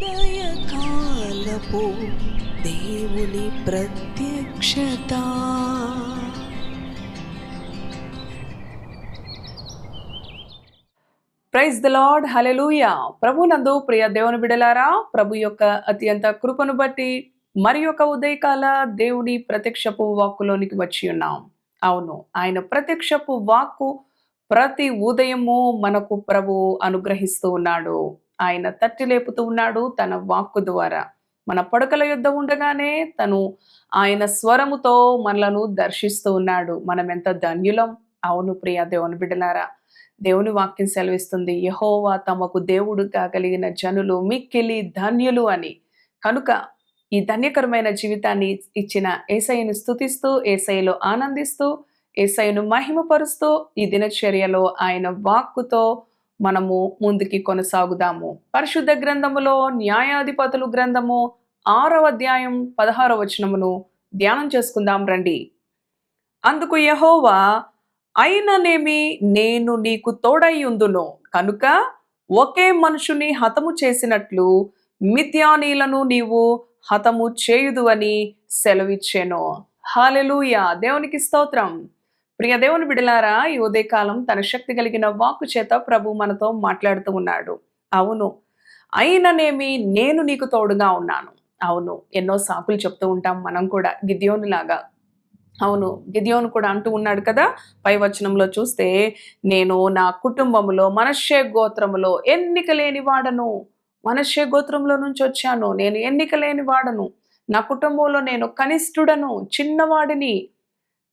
ఉదయకాలపు దేవుని ప్రత్యక్షత. ప్రైజ్ ద లార్డ్ హలెలూయా ప్రభునందు ప్రియ దేవుని బిడలారా ప్రభు యొక్క అత్యంత కృపను బట్టి మరి యొక్క ఉదయకాల దేవుని ప్రత్యక్షపు వాక్కులోనికి వచ్చి ఉన్నాం. అవును ఆయన ప్రత్యక్షపు వాక్కు ప్రతి ఉదయము మనకు ప్రభు అనుగ్రహిస్తూ ఉన్నాడు. ఆయన తట్టి లేపుతూ ఉన్నాడు తన వాక్కు ద్వారా. మన పడకల యుద్ధ ఉండగానే తను ఆయన స్వరముతో మనలను దర్శిస్తూ ఉన్నాడు. మనం ఎంత ధన్యులం? అవును ప్రియ దేవుని బిడ్డలారా దేవుని వాక్యం సెలవిస్తుంది. యహోవా తమకు దేవుడుగా కలిగిన జనులు మిక్కిలి ధన్యులు అని. కనుక ఈ ధన్యకరమైన జీవితాన్ని ఇచ్చిన ఏసైను స్థుతిస్తూ ఏసైలో ఆనందిస్తూ ఏసైను మహిమపరుస్తూ ఈ దినచర్యలో ఆయన వాక్కుతో మనము ముందుకి కొనసాగుదాము. పరిశుద్ధ గ్రంథములో న్యాయాధిపతులు గ్రంథము ఆరవ అధ్యాయం పదహారవ వచనమును ధ్యానం చేసుకుందాం రండి. అందుకు యహోవా అయిననేమి నేను నీకు తోడయ్యుందును కనుక ఒకే మనుషుని హతము చేసినట్లు మిథ్యానీలను నీవు హతము చేయుదు అని సెలవిచ్చాను. హాలెలూయా దేవునికి స్తోత్రం. ప్రియదేవుని బిడలారా ఈ ఉదయకాలం తన శక్తి కలిగిన వాక్కు చేత ప్రభు మనతో మాట్లాడుతూ ఉన్నాడు. అవును అయిననేమి నేను నీకు తోడుగా ఉన్నాను. అవును ఎన్నో సాకులు చెప్తూ ఉంటాం మనం కూడా గిద్యోనులాగా. అవును గిదియోను కూడా అంటూ ఉన్నాడు కదా పై వచనంలో చూస్తే నేను నా కుటుంబములో మనశ్శే గోత్రములో ఎన్నిక లేని వాడను. మనశ్శే గోత్రంలో నుంచి వచ్చాను నేను ఎన్నిక లేని వాడను. నా కుటుంబంలో నేను కనిష్ఠుడను చిన్నవాడిని.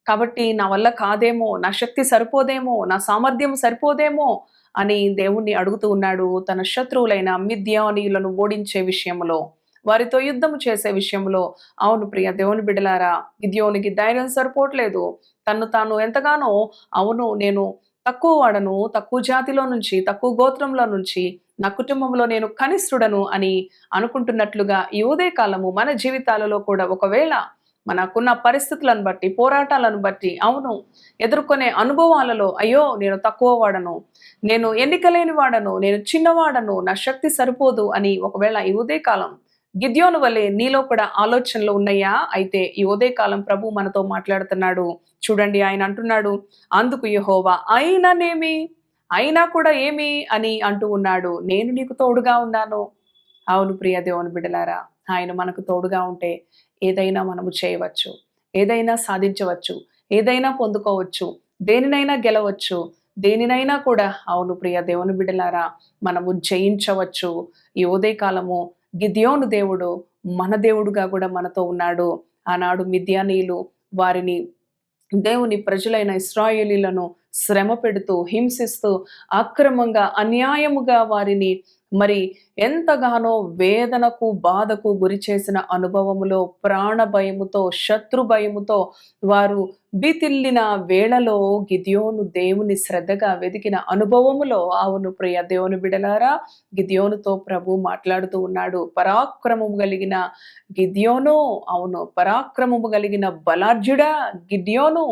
కాబట్టి నా వల్ల కాదేమో నా శక్తి సరిపోదేమో నా సామర్థ్యం సరిపోదేమో అని దేవుణ్ణి అడుగుతూ ఉన్నాడు తన శత్రువులైన మిథ్యానీయులను ఓడించే విషయంలో వారితో యుద్ధం చేసే విషయంలో. అవును ప్రియ దేవుని బిడలారా గిద్యోనికి ధైర్యం సరిపోవట్లేదు. తను తాను ఎంతగానో అవును నేను తక్కువ వాడను తక్కువ జాతిలో నుంచి తక్కువ గోత్రంలో నుంచి నా కుటుంబంలో నేను కనిష్ఠుడను అని అనుకుంటున్నట్లుగా ఈ ఉదయ కాలము మన జీవితాలలో కూడా ఒకవేళ మనకున్న పరిస్థితులను బట్టి పోరాటాలను బట్టి అవును ఎదుర్కొనే అనుభవాలలో అయ్యో నేను తక్కువ వాడను నేను ఎన్నికలేని వాడను నేను చిన్నవాడను నా శక్తి సరిపోదు అని ఒకవేళ ఈ ఉదయకాలం గిద్యోను వలె నీలో కూడా ఆలోచనలు ఉన్నాయా? అయితే ఈ ఉదయకాలం ప్రభు మనతో మాట్లాడుతున్నాడు. చూడండి ఆయన అంటున్నాడు అందుకు యహోవా అయిననేమి అయినా కూడా ఏమి? అని అంటూ ఉన్నాడు. నేను నీకు తోడుగా ఉన్నాను. అవును ప్రియ దేవుని బిడ్డలారా ఆయన మనకు తోడుగా ఉంటే ఏదైనా మనము చేయవచ్చు ఏదైనా సాధించవచ్చు ఏదైనా పొందుకోవచ్చు దేనినైనా గెలవచ్చు దేనినైనా కూడా అవును ప్రియ దేవుని బిడలారా మనము జయించవచ్చు. ఈ ఉదయకాలము గిద్యోను దేవుడు మన దేవుడుగా కూడా మనతో ఉన్నాడు. ఆనాడు మిథ్యానీయులు వారిని దేవుని ప్రజలైన ఇస్రాయేలీలను శ్రమ పెడుతూ హింసిస్తూ అక్రమంగా అన్యాయముగా వారిని మరి ఎంతగానో వేదనకు బాధకు గురి చేసిన అనుభవములో ప్రాణ భయముతో శత్రు భయముతో వారు బితిల్లిన వేళలో గిద్యోను దేవుని శ్రద్ధగా వెతికిన అనుభవములో అవును ప్రియ దేవుని బిడలారా గిద్యోనుతో ప్రభు మాట్లాడుతూ ఉన్నాడు. పరాక్రమము కలిగిన గిద్యోను అవును పరాక్రమము కలిగిన బలార్జుడా గిద్యోను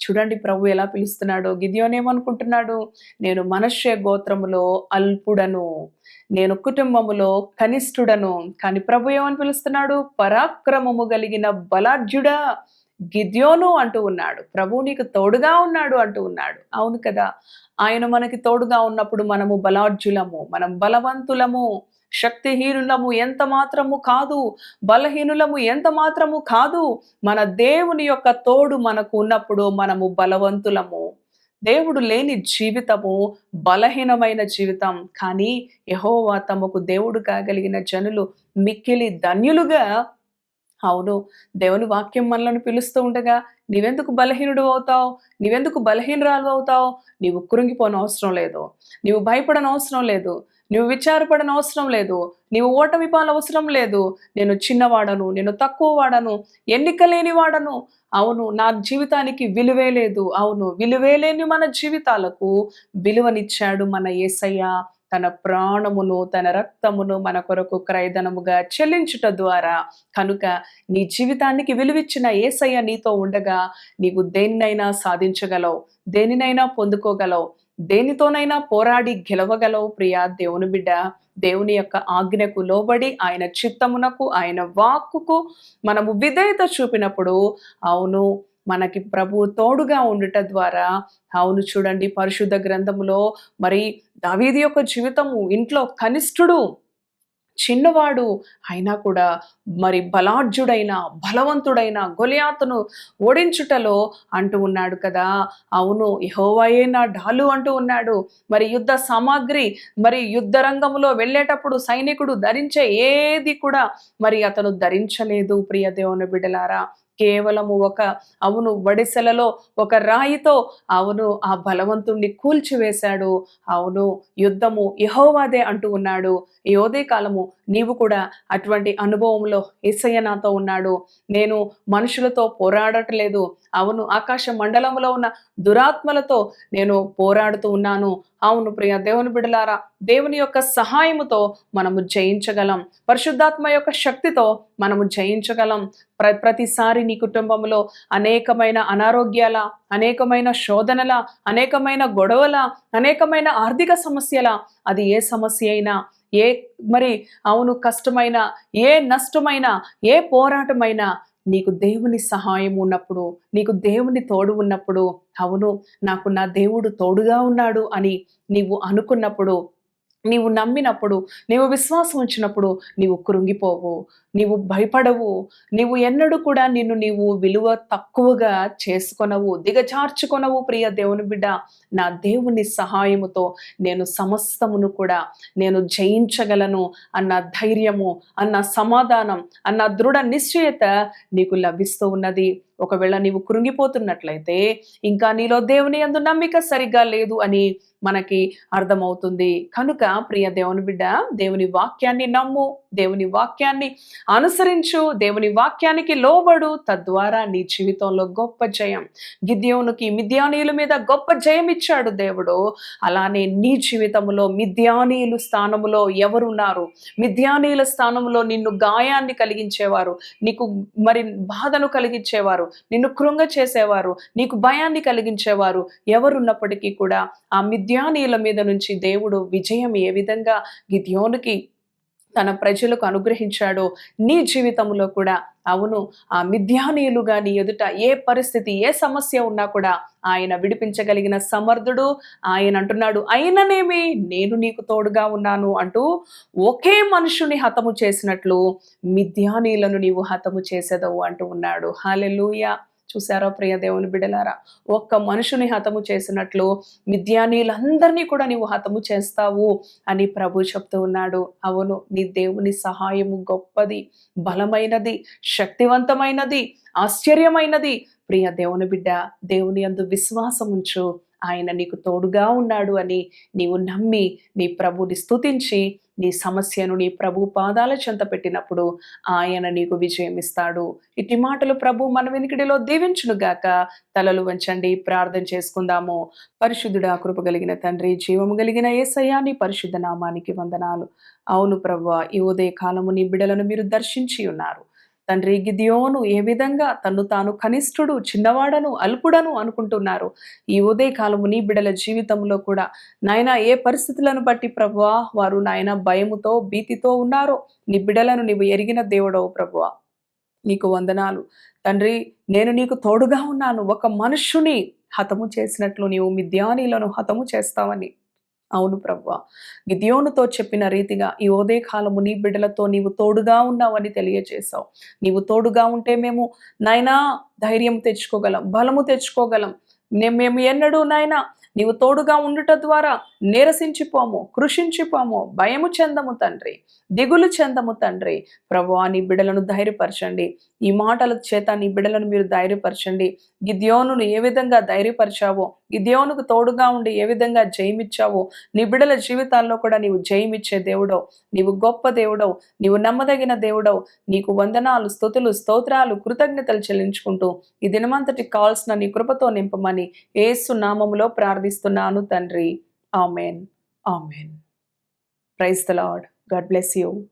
చూడండి ప్రభు ఎలా పిలుస్తున్నాడు. గిద్యోనేమనుకుంటున్నాడు నేను మనశ్య గోత్రములో అల్పుడను నేను కుటుంబములో కనిష్ఠుడను. కానీ ప్రభు ఏమని పిలుస్తున్నాడు? పరాక్రమము కలిగిన బలాఢ్యుడా గిద్యోను అంటూ ఉన్నాడు. ప్రభు నీకు తోడుగా ఉన్నాడు అంటూ ఉన్నాడు. అవును కదా? ఆయన మనకి తోడుగా ఉన్నప్పుడు మనము బలాఢ్యులము మనం బలవంతులము. శక్తిహీనులము ఎంత మాత్రము కాదు బలహీనులము ఎంత మాత్రము కాదు మన దేవుని యొక్క తోడు మనకు ఉన్నప్పుడు మనము బలవంతులము. దేవుడు లేని జీవితము బలహీనమైన జీవితం. కానీ యహోవా తమకు దేవుడు కాగలిగిన జనులు మిక్కిలి ధన్యులుగా. అవును దేవుని వాక్యం మనలను పిలుస్తూ ఉండగా నీవెందుకు బలహీనుడు అవుతావు? నీవెందుకు బలహీనరాలు అవుతావు? నీవు కృంగిపోని అవసరం లేదు. నీవు భయపడని అవసరం లేదు. నువ్వు విచారపడని అవసరం లేదు. నీవు ఓటమిపాల అవసరం లేదు. నేను చిన్నవాడను నేను తక్కువ వాడను ఎన్నిక లేని వాడను. అవును నా జీవితానికి విలువే లేదు. అవును విలువే లేని మన జీవితాలకు విలువనిచ్చాడు మన ఏసయ్య. తన ప్రాణమును తన రక్తమును మన కొరకు క్రయధనముగా చెల్లించుట ద్వారా. కనుక నీ జీవితానికి విలువిచ్చిన ఏసయ్య నీతో ఉండగా నీవు దేనినైనా సాధించగలవు దేనినైనా పొందుకోగలవు. దేనితోనైనా పోరాడి గెలవగలవు ప్రియా దేవుని బిడ్డ. దేవుని యొక్క ఆజ్ఞకు లోబడి ఆయన చిత్తమునకు ఆయన వాక్కుకు మనము విధేయత చూపినప్పుడు అవును మనకి ప్రభు తోడుగా ఉండుట ద్వారా అవును చూడండి పరిశుద్ధ గ్రంథములో మరి దావీది యొక్క జీవితము ఇంట్లో కనిష్ఠుడు చిన్నవాడు అయినా కూడా మరి బలాఢ్యుడైన బలవంతుడైన గొలియాతును ఓడించుటలో అంటూ ఉన్నాడు కదా. అవును యహోవాయే నా డాలు అంటూ ఉన్నాడు. మరి యుద్ధ సామాగ్రి మరి యుద్ధ రంగంలో వెళ్ళేటప్పుడు సైనికుడు ధరించే ఏది కూడా మరి అతను ధరించలేదు ప్రియ దేవుని బిడ్డలారా కేవలము ఒక అవును వడిసెలలో ఒక రాయితో అవును ఆ బలవంతుణ్ణి కూల్చివేశాడు. అవును యుద్ధము యహోవాదే అంటూ ఉన్నాడు. ఈ కాలము నీవు కూడా అటువంటి అనుభవంలో ఏసయ్య నాతో ఉన్నాడు. నేను మనుషులతో పోరాడట్లేదు. అవును ఆకాశ మండలంలో ఉన్న దురాత్మలతో నేను పోరాడుతూ ఉన్నాను. అవును ప్రియ దేవుని బిడలారా దేవుని యొక్క సహాయముతో మనము జయించగలం. పరిశుద్ధాత్మ యొక్క శక్తితో మనము జయించగలం. ప్ర ప్రతిసారి నీ కుటుంబంలో అనేకమైన అనారోగ్యాల అనేకమైన శోధనల అనేకమైన గొడవల అనేకమైన ఆర్థిక సమస్యల అది ఏ సమస్య అయినా ఏ మరి అవును కష్టమైన ఏ నష్టమైన ఏ పోరాటమైనా నీకు దేవుని సహాయం ఉన్నప్పుడు నీకు దేవుని తోడు ఉన్నప్పుడు అవును నాకు నా దేవుడు తోడుగా ఉన్నాడు అని నీవు అనుకున్నప్పుడు నీవు నమ్మినప్పుడు నీవు విశ్వాసం ఉంచినప్పుడు నీవు కృంగిపోవు. నీవు భయపడవు. నీవు ఎన్నడూ కూడా నిన్ను నీవు విలువ తక్కువగా చేసుకొనవు దిగజార్చుకొనవు ప్రియ దేవుని బిడ్డ. నా దేవుని సహాయముతో నేను సమస్తమును కూడా నేను జయించగలను అన్న ధైర్యము అన్న సమాధానం అన్న దృఢ నిశ్చయత నీకు లభిస్తూ ఉన్నది. ఒకవేళ నీవు కృంగిపోతున్నట్లయితే ఇంకా నీలో దేవుని అందు నమ్మిక సరిగ్గా లేదు అని మనకి అర్థమవుతుంది. కనుక ప్రియ దేవుని బిడ్డ దేవుని వాక్యాన్ని నమ్ము. దేవుని వాక్యాన్ని అనుసరించు. దేవుని వాక్యానికి లోబడు. తద్వారా నీ జీవితంలో గొప్ప జయం. గిద్యోనుకి మిద్యానీయుల మీద గొప్ప జయం ఇచ్చాడు దేవుడు. అలానే నీ జీవితంలో మిద్యానీయులు స్థానములో ఎవరున్నారు? మిద్యానీయుల స్థానంలో నిన్ను గాయాన్ని కలిగించేవారు. నీకు మరి బాధను కలిగించేవారు. నిన్ను కృంగ చేసేవారు. నీకు భయాన్ని కలిగించేవారు. ఎవరున్నప్పటికీ కూడా ఆ మిద్యానీయుల మీద నుంచి దేవుడు విజయం ఏ విధంగా గిద్యోనికి తన ప్రజలకు అనుగ్రహించాడో నీ జీవితంలో కూడా అవును. ఆ మిథ్యానీయులుగా నీ ఎదుట ఏ పరిస్థితి ఏ సమస్య ఉన్నా కూడా ఆయన విడిపించగలిగిన సమర్థుడు ఆయన అంటున్నాడు అయిననేమి నేను నీకు తోడుగా ఉన్నాను అంటూ ఒకే మనుషుని హతము చేసినట్లు మిథ్యానీయులను నీవు హతము చేసేదవు అంటూ ఉన్నాడు. హాలెలూయ చూసారా ప్రియ దేవుని బిడలారా? ఒక్క మనుషుని హతము చేసినట్లు మిథ్యానీయులందరినీ కూడా నీవు హతము చేస్తావు అని ప్రభు చెప్తూ ఉన్నాడు. అవును నీ దేవుని సహాయము గొప్పది బలమైనది శక్తివంతమైనది ఆశ్చర్యమైనది. ప్రియ దేవుని బిడ్డ దేవుని అందు విశ్వాసం ఉంచు ఆయన నీకు తోడుగా ఉన్నాడు అని నీవు నమ్మి నీ ప్రభుని స్తుతించి నీ సమస్యను నీ ప్రభు పాదాల చెంత పెట్టినప్పుడు ఆయన నీకు విజయం ఇస్తాడు. ఇట్టి మాటలు ప్రభు మన వెనుకడిలో దీవించునుగాక. తలలు వంచండి ప్రార్థన చేసుకుందాము. పరిశుద్ధుడా కృప కలిగిన తండ్రి జీవము కలిగిన ఏసయ్యా నీ పరిశుద్ధ నామానికి వందనాలు. అవును ప్రభు ఈ ఉదయ కాలము నీ బిడలను మీరు దర్శించి ఉన్నారు. తండ్రి గిదియోను ఏ విధంగా తను తాను కనిష్ఠుడు చిన్నవాడను అల్పుడను అనుకుంటున్నారు? ఈ ఉదయ కాలము నీ బిడల జీవితంలో కూడా నాయన ఏ పరిస్థితులను బట్టి ప్రభువా? వారు నాయన భయముతో భీతితో ఉన్నారో? నీ బిడలను నీవు ఎరిగిన దేవుడవు ప్రభువా. నీకు వందనాలు. తండ్రి నేను నీకు తోడుగా ఉన్నాను. ఒక మనుష్యుని హతము చేసినట్లు నీవు మిద్యానీలను హతము చేస్తావని. అవును ప్రవ్వ. గిద్యోనుతో చెప్పిన రీతిగా ఈ ఉదయ కాలము నీ బిడ్డలతో నీవు తోడుగా ఉన్నావని తెలియజేశావు నీవు తోడుగా ఉంటే మేము నాయనా ధైర్యం తెచ్చుకోగలం బలము తెచ్చుకోగలం. మేము ఎన్నడూ నాయనా నీవు తోడుగా ఉండుట ద్వారా నీరసించిపోము కృషించిపోము భయము చెందము తండ్రి దిగులు చెందము తండ్రి. ప్రభు నీ బిడలను ధైర్యపరచండి. ఈ మాటల చేత నీ బిడలను మీరు ధైర్యపరచండి. గిద్యోనును ఏ విధంగా ధైర్యపరిచావో గిద్యోనుకు తోడుగా ఉండి ఏ విధంగా జయమిచ్చావో నీ బిడల జీవితాల్లో కూడా నీవు జయమిచ్చే దేవుడవు. నీవు గొప్ప దేవుడవు. నీవు నమ్మదగిన దేవుడవు. నీకు వందనాలు స్థుతులు స్తోత్రాలు కృతజ్ఞతలు చెల్లించుకుంటూ ఈ దినమంతటి కావాల్సిన నీ కృపతో నింపమని ఏసు నామములో ప్రార్థిస్తున్నాను తండ్రి. Amen. Amen. Praise the Lord. God bless you.